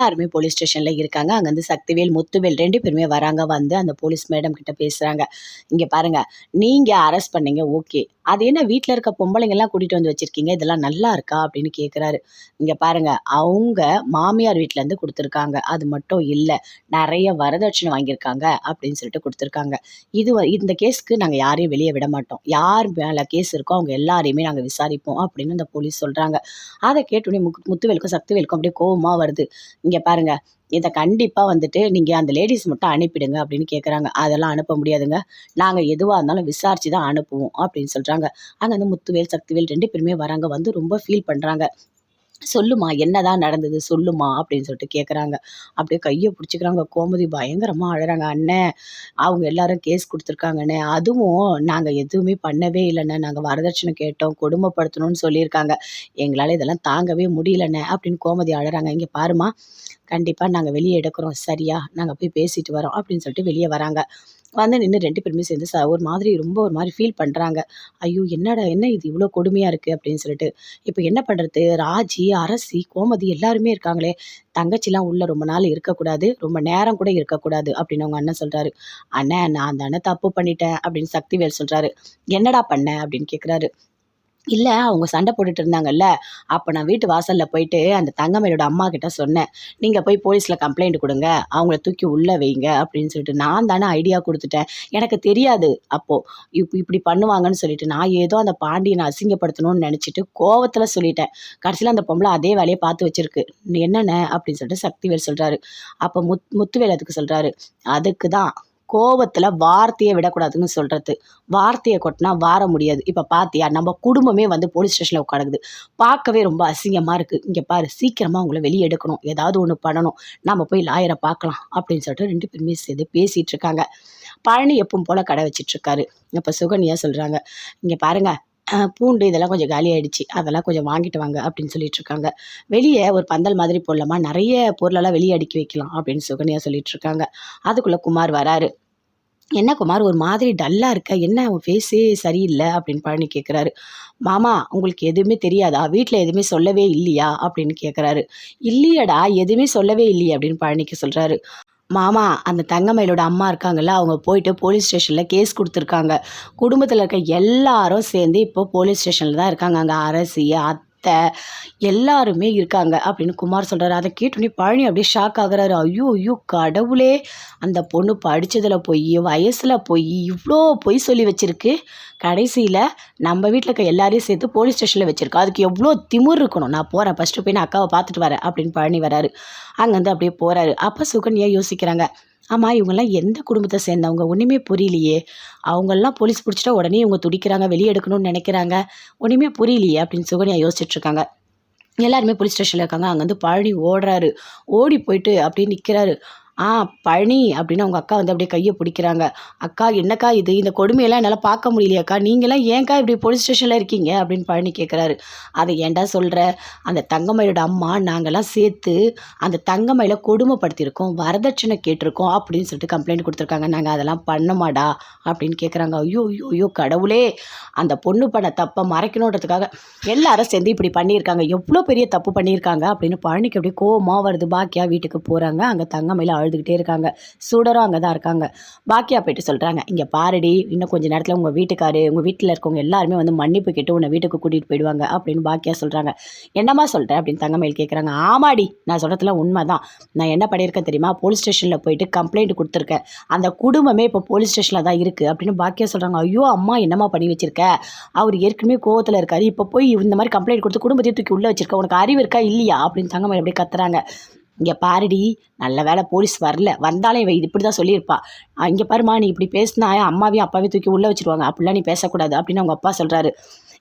எல்லாருமே போலீஸ் ஸ்டேஷனில் இருக்காங்க. அங்கேருந்து சக்திவேல் முத்துவேல் ரெண்டு பேருமே வராங்க வந்து அந்த போலீஸ் மேடம் கிட்ட பேசுகிறாங்க இங்கே பாருங்க நீங்கள் அரெஸ்ட் பண்ணீங்க ஓகே அது என்ன வீட்டில் இருக்க பொம்பளைங்கெல்லாம் கூட்டிகிட்டு வந்து வச்சுருக்கீங்க? இதெல்லாம் நல்லா இருக்கா? அப்படின்னு கேட்குறாரு இங்கே பாருங்க அவங்க மாமியார் வீட்டிலேருந்து கொடுத்துருக்காங்க. அது மட்டும் இல்லை நிறைய வரதட்சணை வாங்கியிருக்காங்க அப்படின்னு சொல்லிட்டு கொடுத்துருக்காங்க. இது வ- இந்த கேஸுக்கு நாங்கள் யாரையும் வெளியே விட மாட்டோம். யார் மேலே கேஸ் இருக்கோ அவங்க எல்லாரையுமே நாங்கள் விசாரிப்போம் அப்படின்னு அந்த போலீஸ் சொல்கிறாங்க அதை கேட்டோடனே முக்கு முத்துவேலுக்கும் சக்திவேலுக்கும் அப்படியே கோபமாக வருது. இங்கே பாருங்கள் இதை கண்டிப்பாக வந்துட்டு நீங்கள் அந்த லேடிஸ் மட்டும் அனுப்பிடுங்க அப்படின்னு கேட்குறாங்க அதெல்லாம் அனுப்ப முடியாதுங்க. நாங்கள் எதுவாக இருந்தாலும் விசாரித்து தான் அனுப்புவோம் அப்படின்னு சொல்கிறாங்க அங்கே வந்து முத்துவேல் சக்திவேல் ரெண்டு பேருமே வராங்க. வந்து ரொம்ப ஃபீல் பண்ணுறாங்க சொல்லுமா என்னதான் நடந்தது சொல்லுமா அப்படின்னு சொல்லிட்டு கேட்குறாங்க அப்படியே கையை பிடிச்சிக்கிறாங்க. கோமதி பயங்கரமாக அழகிறாங்க அண்ணன் அவங்க எல்லாரும் கேஸ் கொடுத்துருக்காங்கண்ணே. அதுவும் நாங்கள் எதுவுமே பண்ணவே இல்லைண்ணே. நாங்கள் வரதட்சணை கேட்டோம் கொடுமைப்படுத்தணும்னு சொல்லியிருக்காங்க. எங்களால் இதெல்லாம் தாங்கவே முடியலண்ணே அப்படின்னு கோமதி அழகிறாங்க இங்கே பாருமா கண்டிப்பாக நாங்கள் வெளியே எடுக்கிறோம். சரியா நாங்கள் போய் பேசிட்டு வரோம் அப்படின்னு சொல்லிட்டு வெளியே வராங்க. வந்து நின்று ரெண்டு பேருமே சேர்ந்து ச ஒரு மாதிரி ரொம்ப ஒரு மாதிரி ஃபீல் பண்ணுறாங்க ஐயோ என்னடா என்ன இது? இவ்வளோ கொடுமையாக இருக்குது அப்படின்னு சொல்லிட்டு. இப்போ என்ன பண்ணுறது ராஜி அரசி கோமதி எல்லாருமே இருக்காங்களே. தங்கச்சிலாம் உள்ளே ரொம்ப நாள் இருக்கக்கூடாது. ரொம்ப நேரம் கூட இருக்கக்கூடாது அப்படின்னு அவங்க அண்ணன் சொல்கிறாரு அண்ணன் நான் அந்த அண்ணன் தப்பு பண்ணிட்டேன் அப்படின்னு சக்திவேல் சொல்கிறாரு என்னடா பண்ண? அப்படின்னு கேட்குறாரு இல்லை அவங்க சண்டை போட்டுட்டு இருந்தாங்கல்ல அப்போ நான் வீட்டு வாசலில் போயிட்டு அந்த தங்கமயிலோட அம்மா கிட்ட சொன்னேன். நீங்கள் போய் போலீஸில் கம்ப்ளைண்ட் கொடுங்க அவங்கள தூக்கி உள்ளே வைங்க அப்படின்னு சொல்லிட்டு நான் தானே ஐடியா கொடுத்துட்டேன். எனக்கு தெரியாது. அப்போது இப் இப்படி பண்ணுவாங்கன்னு சொல்லிட்டு நான் ஏதோ அந்த பாண்டியனை அசிங்கப்படுத்தணும்னு நினச்சிட்டு கோவத்தில் சொல்லிட்டேன். கடைசியில் அந்த பொம்பளை அதே வேலையை பார்த்து வச்சிருக்கு. நீ என்னென்ன? அப்படின்னு சொல்லிட்டு சக்திவேல் சொல்கிறாரு அப்போ முத் முத்துவேல் அதுக்கு சொல்கிறாரு அதுக்கு தான் கோவத்தில் வார்த்தையை விடக்கூடாதுன்னு சொல்கிறது வார்த்தையை கொட்டினா வார முடியாது. இப்போ பார்த்தியா நம்ம குடும்பமே வந்து போலீஸ் ஸ்டேஷனில் உட்காருக்குது பார்க்கவே ரொம்ப அசிங்கமாக இருக்குது இங்கே பாரு சீக்கிரமாக உங்களை வெளியே எடுக்கணும். ஏதாவது ஒன்று பண்ணணும். நம்ம போய் லாயரை பார்க்கலாம். அப்படின்னு சொல்லிட்டு ரெண்டு பேருமே சேர்ந்து பேசிகிட்டு இருக்காங்க. பழனி எப்பவும் போல் கடை வச்சிட்ருக்காரு இப்போ சுகன்யா சொல்கிறாங்க இங்கே பாருங்க பூண்டு இதெல்லாம் கொஞ்சம் காலி ஆயிடுச்சு. அதெல்லாம் கொஞ்சம் வாங்கிட்டு வாங்க அப்படின்னு சொல்லிட்டு இருக்காங்க. வெளியே ஒரு பந்தல் மாதிரி போடலாமா? நிறைய பொருளெல்லாம் வெளியே அடுக்கி வைக்கலாம் அப்படின்னு சுகன்யா சொல்லிட்டு இருக்காங்க. அதுக்குள்ளே குமார் வராரு. என்ன குமார் ஒரு மாதிரி டல்லாக இருக்க? என்ன உன் ஃபேஸே சரியில்லை? அப்படின்னு பழனி கேட்குறாரு மாமா உங்களுக்கு எதுவுமே தெரியாதா? வீட்டில் எதுவுமே சொல்லவே இல்லையா? அப்படின்னு கேட்குறாரு இல்லையடா எதுவுமே சொல்லவே இல்லையே? அப்படின்னு பழனிக்கு சொல்கிறாரு மாமா அந்த தங்கமயிலோட அம்மா இருக்காங்கல்ல அவங்க போயிட்டு போலீஸ் ஸ்டேஷனில் கேஸ் கொடுத்துருக்காங்க. குடும்பத்தில் இருக்க எல்லாரும் சேர்ந்து இப்போ போலீஸ் ஸ்டேஷனில் தான் இருக்காங்க. அங்கே அரசி அத்தை அத்தை எல்லாருமே இருக்காங்க அப்படின்னு குமார் சொல்கிறாரு அதை கேட்டோன்னே பழனி அப்படியே ஷாக் ஆகுறாரு. ஐயோ ஐயோ கடவுளே. அந்த பொண்ணு படித்ததில் போய் வயசில் போய் இவ்வளோ பொய் சொல்லி வச்சிருக்கு. கடைசியில் நம்ம வீட்டில் இருக்க எல்லாரையும் சேர்த்து போலீஸ் ஸ்டேஷனில் வச்சுருக்கோம் அதுக்கு எவ்வளோ திமிர் இருக்கணும். நான் போகிறேன் ஃபஸ்ட்டு போய் நான் அக்காவை பார்த்துட்டு வரேன் அப்படின்னு பழனி வராரு. அங்கேருந்து அப்படியே போகிறாரு அப்போ சுகன்யா யோசிக்கிறாங்க. ஆமாம் இவங்கெல்லாம் எந்த குடும்பத்தை சேர்ந்தவங்க? ஒன்றுமே புரியலையே. அவங்கெல்லாம் போலீஸ் பிடிச்சிட்டா உடனே இவங்க துடிக்கிறாங்க வெளியே எடுக்கணும்னு நினைக்கிறாங்க. ஒன்றுமே புரியலையே அப்படின்னு சுகன்யா யோசிச்சுட்ருக்காங்க எல்லாருமே போலீஸ் ஸ்டேஷனில் இருக்காங்க. அங்கேருந்து பழனி ஓடுறாரு. ஓடி போயிட்டு அப்படியே நிற்கிறாரு ஆ பழனி அப்படின்னு அவங்க அக்கா வந்து அப்படியே கையை பிடிக்கிறாங்க. அக்கா என்னக்கா இது? இந்த கொடுமையெல்லாம் என்னால் பார்க்க முடியலையாக்கா. நீங்களாம் ஏன்க்கா இப்படி போலீஸ் ஸ்டேஷனில் இருக்கீங்க? அப்படின்னு பழனி கேட்குறாரு அதை ஏன்டா சொல்கிற அந்த தங்கமயிலோட அம்மா நாங்கள்லாம் சேர்த்து அந்த தங்கமயில கொடுமைப்படுத்தியிருக்கோம் வரதட்சணை கேட்டிருக்கோம் அப்படின்னு சொல்லிட்டு கம்ப்ளைண்ட் கொடுத்துருக்காங்க. நாங்கள் அதெல்லாம் பண்ணமாடா அப்படின்னு கேட்குறாங்க ஐயோ ஐயோ ஐயோ கடவுளே! அந்த பொண்ணு பண்ண தப்பை மறைக்கணுன்றதுக்காக எல்லாரும் சேர்ந்து இப்படி பண்ணியிருக்காங்க. எவ்வளோ பெரிய தப்பு பண்ணியிருக்காங்க? அப்படின்னு பழனிக்கு அப்படியே கோவமாக வருது. பாக்கியா வீட்டுக்கு போகிறாங்க அங்கே தங்கமயில அழுதுகிட்டே இருக்காங்க. சுடரும் அங்கே தான் இருக்காங்க. பாக்கியா போயிட்டு சொல்கிறாங்க இங்கே பாருடி இன்னும் கொஞ்சம் நேரத்தில் உங்கள் வீட்டுக்காரு உங்கள் வீட்டில் இருக்கவங்க எல்லாருமே வந்து மன்னிப்பு கேட்டு உன்னை வீட்டுக்கு கூட்டிகிட்டு போயிடுவாங்க அப்படின்னு பாக்கியா சொல்கிறாங்க என்னம்மா சொல்கிறேன் அப்படின்னு தங்கமயில் கேட்குறாங்க ஆமாடி நான் சொல்கிறதுலாம் உண்மை தான் நான் என்ன பண்ணியிருக்கேன் தெரியுமா? போலீஸ் ஸ்டேஷனில் போயிட்டு கம்ப்ளைண்ட் கொடுத்துருக்கேன். அந்த குடும்பமே இப்போ போலீஸ் ஸ்டேஷனில் தான் இருக்குது அப்படின்னு பாக்கியா சொல்கிறாங்க ஐயோ அம்மா என்னம்மா பண்ணி வச்சிருக்க? அவர் ஏற்கனவே கோவத்தில் இருக்காரு. இப்போ போய் இந்த மாதிரி கம்ப்ளைண்ட் கொடுத்து குடும்பத்தையும் தூக்கி உள்ளே வச்சிருக்க? உனக்கு அறிவு இருக்கா? இல்லையா? அப்படின்னு தங்கமயில் அப்படியே கத்துறாங்க. இங்கே பாருடி நல்ல வேளை போலீஸ் வரல. வந்தாலே இவ இது இப்படி தான் சொல்லியிருப்பா இங்கே பாருமா நீ இப்படி பேசினா அம்மாவையும் அப்பாவையும் தூக்கி உள்ளே வச்சிருவாங்க. அப்படிலாம் நீ பேசக்கூடாது அப்படின்னு அவங்க அப்பா சொல்கிறாரு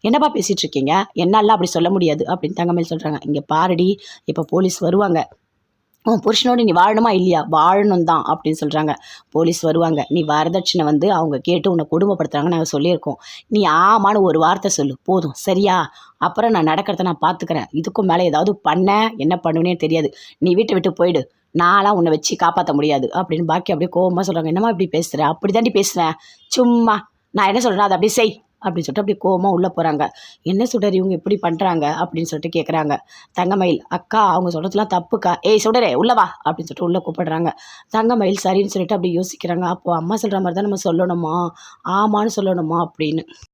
என்னப்பா பேசிகிட்டு இருக்கீங்க? என்னால் அப்படி சொல்ல முடியாது அப்படின்னு தங்கமேல் சொல்கிறாங்க இங்கே பாருடி இப்போ போலீஸ் வருவாங்க. உன் புருஷனோடு நீ வாழணுமா இல்லையா? வாழணும் தான் அப்படின்னு சொல்கிறாங்க போலீஸ் வருவாங்க. நீ வரதட்சணை வந்து அவங்க கேட்டு உன்னை குடும்பப்படுத்துகிறாங்க நாங்கள் சொல்லியிருக்கோம். நீ ஆமான்னு ஒரு வார்த்தை சொல்லு. போதும். சரியா? அப்புறம் நான் நடக்கிறத நான் பார்த்துக்கிறேன் இதுக்கும் மேலே ஏதாவது பண்ண என்ன பண்ணுவேனே தெரியாது. நீ வீட்டை விட்டு போயிடு. நான்லாம் உன்னை வச்சு காப்பாற்ற முடியாது. அப்படின்னு பாக்கி அப்படியே கோபமாக சொல்கிறாங்க என்னம்மா இப்படி பேசுகிற அப்படி தாண்டி பேசுகிறேன் சும்மா. நான் என்ன சொல்கிறேன் அதை அப்படியே செய். அப்படின்னு சொல்லிட்டு அப்படி கோவமாக உள்ளே போகிறாங்க என்ன சுடர் இவங்க இப்படி பண்ணுறாங்க அப்படின்னு சொல்லிட்டு கேட்குறாங்க தங்கமயில் அக்கா அவங்க சொல்கிறதுலாம் தப்புக்கா? ஏய் சுடரே உள்ளே வா. அப்படின்னு சொல்லிட்டு உள்ளே கூப்பிடுறாங்க. தங்கமயில் சரின்னு சொல்லிட்டு அப்படி யோசிக்கிறாங்க. அப்போது அம்மா சொல்கிற மாதிரி தான் நம்ம சொல்லணுமா? ஆமான்னு சொல்லணுமா? அப்படின்னு.